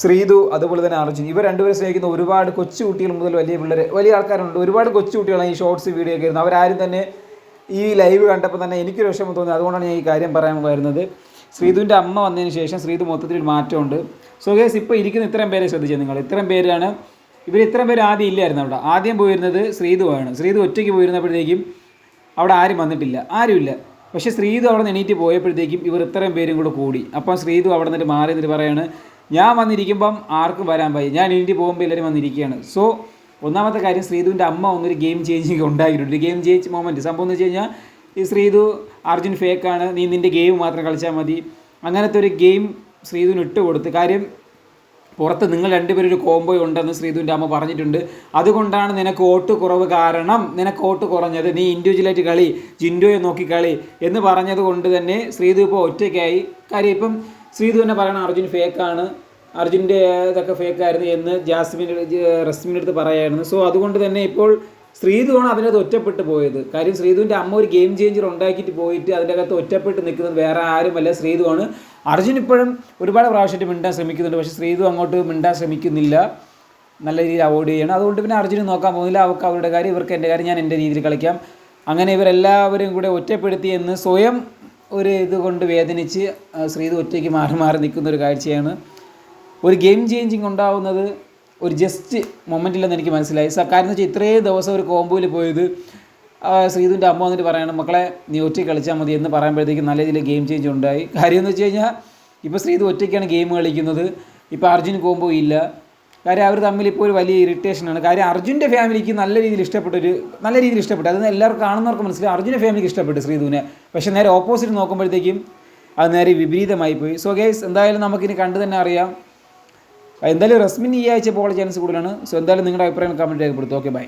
ശ്രീതു അതുപോലെ തന്നെ അർജുൻ ഇവർ രണ്ടുപേരും സ്നേഹിക്കുന്ന ഒരുപാട് കൊച്ചു കുട്ടികൾ മുതൽ വലിയ പിള്ളേർ വലിയ ആൾക്കാരുണ്ട്. ഒരുപാട് കൊച്ചു കുട്ടികളാണ് ഈ ഷോർട്സ് വീഡിയോ ഒക്കെ ഇരുന്നത് അവരാരും തന്നെ ഈ ലൈവ് കണ്ടപ്പോൾ തന്നെ എനിക്കൊരു വിഷമം തോന്നി. അതുകൊണ്ടാണ് ഞാൻ ഈ കാര്യം പറയാൻ വരുന്നത്. ശ്രീതുവിന്റെ അമ്മ വന്നതിന് ശേഷം ശ്രീതു മൊത്തത്തിൽ മാറ്റമുണ്ട്. സോ ഗേസ് ഇപ്പോൾ ഇരിക്കുന്ന ഇത്രയും പേരെ ശ്രദ്ധിച്ചത് നിങ്ങൾ. ഇത്രയും പേരാണ്. ഇവർ ഇത്രയും പേര് ആദ്യം ഇല്ലായിരുന്നു അവിടെ. ആദ്യം പോയിരുന്നത് ശ്രീതുവാണ് ശ്രീതു ഒറ്റയ്ക്ക് പോയിരുന്നപ്പോഴത്തേക്കും അവിടെ ആരും വന്നിട്ടില്ല. ആരുമില്ല പക്ഷേ ശ്രീതു അവിടെ നിന്ന് എണീറ്റ് പോയപ്പോഴത്തേക്കും ഇവർ ഇത്രയും പേരും കൂടെ കൂടി. അപ്പം ശ്രീതു അവിടെ നിന്നിട്ട് മാറി എന്നിട്ട് പറയാണ് ഞാൻ വന്നിരിക്കുമ്പം ആർക്കും വരാൻ പോയി ഞാൻ എണീറ്റ് പോകുമ്പോൾ എല്ലാവരും വന്നിരിക്കുകയാണ്. സോ ഒന്നാമത്തെ കാര്യം ശ്രീതുവിന്റെ അമ്മ ഒന്നൊരു ഗെയിം ചേഞ്ചിങ് ഒരു ഗെയിം ചേഞ്ച് മൊമെന്റ് സംഭവം എന്ന് വെച്ച് കഴിഞ്ഞാൽ ഈ ശ്രീതു അർജുൻ ഫേക്കാണ് നീ നിന്റെ ഗെയിം മാത്രം കളിച്ചാൽ മതി. അങ്ങനത്തെ ഒരു ഗെയിം ശ്രീതുവിന് ഇട്ട് കൊടുത്ത്. കാര്യം പുറത്ത് നിങ്ങൾ രണ്ടുപേരും ഒരു കോംബോ ഉണ്ടെന്ന് ശ്രീധുവിന്റെ അമ്മ പറഞ്ഞിട്ടുണ്ട്. അതുകൊണ്ടാണ് നിനക്ക് വോട്ട് കുറവ് കാരണം നിനക്ക് വോട്ട് കുറഞ്ഞത് നീ ഇൻഡിവിജ്വലായിട്ട് കളി ജിൻഡോയെ നോക്കി കളി എന്ന് പറഞ്ഞത് കൊണ്ട് തന്നെ ശ്രീധു ഇപ്പോൾ ഒറ്റയ്ക്കായി. കാര്യം ഇപ്പം ശ്രീധു തന്നെ പറയണം അർജുൻ ഫേക്കാണ് അർജുന്റെ ഇതൊക്കെ ഫേക്കായിരുന്നു എന്ന് ജാസ്മിൻ റസ്മിന്റെ അടുത്ത് പറയായിരുന്നു. സോ അതുകൊണ്ട് തന്നെ ഇപ്പോൾ ശ്രീധുവാണ് അതിനകത്ത് ഒറ്റപ്പെട്ട് പോയത്. കാര്യം ശ്രീധുവിന്റെ അമ്മ ഒരു ഗെയിം ചേഞ്ചർ ഉണ്ടാക്കിയിട്ട് പോയിട്ട് അതിന്റെ അകത്ത് ഒറ്റപ്പെട്ട് നിൽക്കുന്നത് വേറെ ആരുമല്ല. ശ്രീധുവാണ്. അർജുൻ ഇപ്പോഴും ഒരുപാട് പ്രാവശ്യമായിട്ട് മിണ്ടാൻ ശ്രമിക്കുന്നുണ്ട്. പക്ഷേ ശ്രീധു അങ്ങോട്ട് മിണ്ടാൻ ശ്രമിക്കുന്നില്ല. നല്ല രീതിയിൽ അവോയ്ഡ് ചെയ്യണം. അതുകൊണ്ട് പിന്നെ അർജുന് നോക്കാൻ പോകുന്നില്ല. അവർക്ക് അവരുടെ കാര്യം ഇവർക്ക് എന്റെ കാര്യം ഞാൻ എന്റെ രീതിയിൽ കളിക്കാം. അങ്ങനെ ഇവരെല്ലാവരും കൂടെ ഒറ്റപ്പെടുത്തി എന്ന് സ്വയം ഒരു ഇത് കൊണ്ട് വേദനിച്ച് ശ്രീത് ഒറ്റയ്ക്ക് മാറി മാറി നിൽക്കുന്ന ഒരു കാഴ്ചയാണ്. ഒരു ഗെയിം ചേഞ്ചിങ് ഉണ്ടാവുന്നത് ഒരു ജസ്റ്റ് മൊമെന്റില്ലെന്ന് എനിക്ക് മനസ്സിലായി. കാരണം എന്ന് വെച്ചാൽ ഇത്രയും ദിവസം ഒരു കോമ്പോയിൽ പോയത് ശ്രീതുവിന്റെ അമ്മ വന്നിട്ട് പറയണം മക്കളെ നീ ഒറ്റയ്ക്ക് കളിച്ചാൽ മതി എന്ന് പറയുമ്പോഴത്തേക്കും നല്ല രീതിയിൽ ഗെയിം ചേഞ്ച് ഉണ്ടായി. കാര്യം എന്ന് വെച്ച് കഴിഞ്ഞാൽ ഇപ്പോൾ ശ്രീത് ഒറ്റയ്ക്കാണ് ഗെയിം കളിക്കുന്നത്. ഇപ്പോൾ അർജുൻ കോമ്പോ ഇല്ല. കാര്യം അവർ തമ്മിൽ ഇപ്പോൾ ഒരു വലിയ ഇറിറ്റേഷനാണ് കാര്യം അർജുന്റെ ഫാമിലിക്ക് നല്ല രീതിയിൽ ഇഷ്ടപ്പെട്ടൊരു നല്ല രീതിയിൽ ഇഷ്ടപ്പെട്ടു. അത് എല്ലാവർക്കും കാണുന്നവർക്ക് മനസ്സിലായി അർജുന്റെ ഫാമിലിക്ക് ഇഷ്ടപ്പെട്ടു ശ്രീധുവിനെ. പക്ഷേ നേരെ ഓപ്പോസിറ്റ് നോക്കുമ്പോഴത്തേക്കും അത് നേരെ വിപരീതമായി പോയി. സോ ഗേസ് എന്തായാലും നമുക്കിനി കണ്ടു തന്നെ അറിയാം. എന്തായാലും റസ്മിൻ ഈ ആഴ്ച പോകാനുള്ള ചാൻസ് കൂടുതലാണ്. സോ എന്തായാലും നിങ്ങളുടെ അഭിപ്രായം കമന്റ് രേഖപ്പെടുത്തും ഓക്കെ ബൈ